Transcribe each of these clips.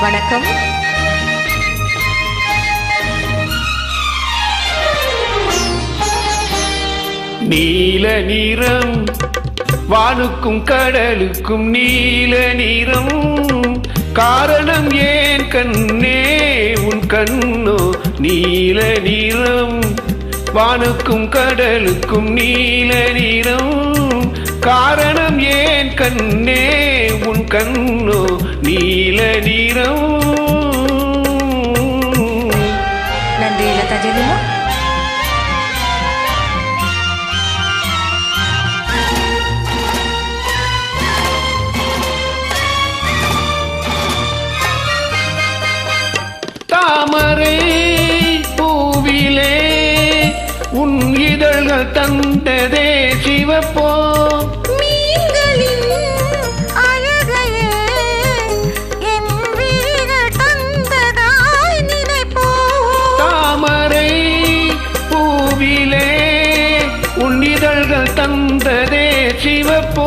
வணக்கம். நீல நிறம் வானுக்கும் கடலுக்கும் நீல நிறம். காரணம் ஏன் கண்ணே உன் கண்ணோ? நீல நிறம் வானுக்கும் கடலுக்கும் நீல நிறம். காரணம் கண்ணே உன் கண்ணோ நீல நிறம். நன்றி லதா ஜெனிமா தாமரை பூவிலே உன் இதழ்கள் தந்ததே சிவப்போ. சிவப்போ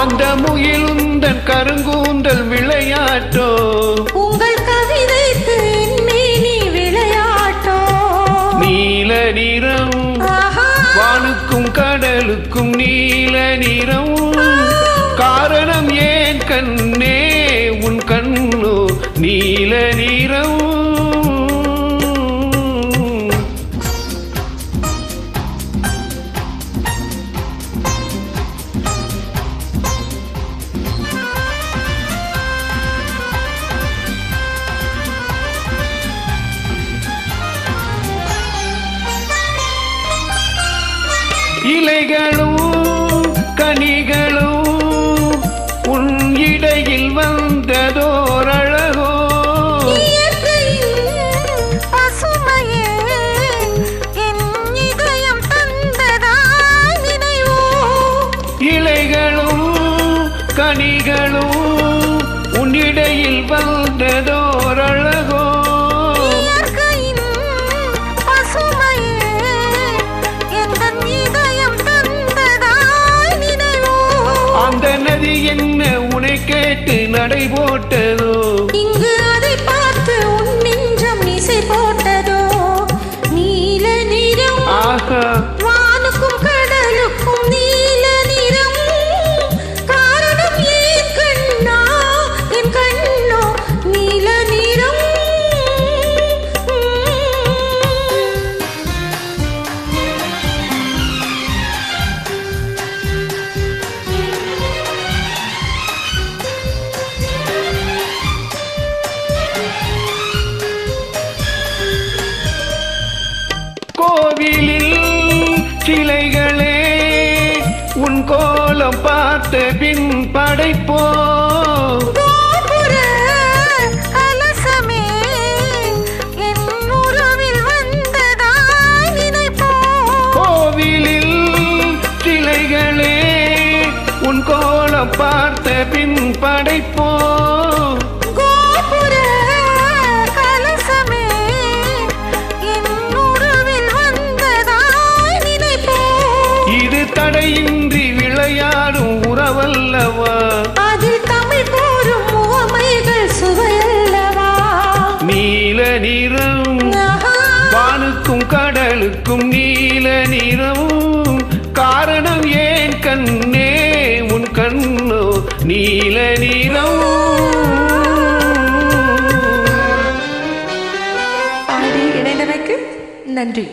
அந்த முகிலுந்தன் கருங்கூந்தல் விளையாட்டோ. உங்கள் கவிதைக்கு என்மேனி விளையாட்டோ. நீல நிறம் வானுக்கும் கடலுக்கும் நீல நிறம். காரணம் ஏன் கண்ணே? இலைகளும் கனிகளும் உன் இடையில் வந்ததோர் அழகோ இயற்கையின் பசுமையே என் இதயம் தந்ததாய் நினைவோ? இலைகளும் கனிகளும் கோவிலில் சிலைகளே உன் கோலம் பார்த்த பின் படைப்போ? கோலம் பார்த்த பின் படைப்போ? கடலுக்கும் நீல நிறமும் காரணம் ஏன் கண்ணே? உன் கண்ணோ நீல நிறம். நன்றி.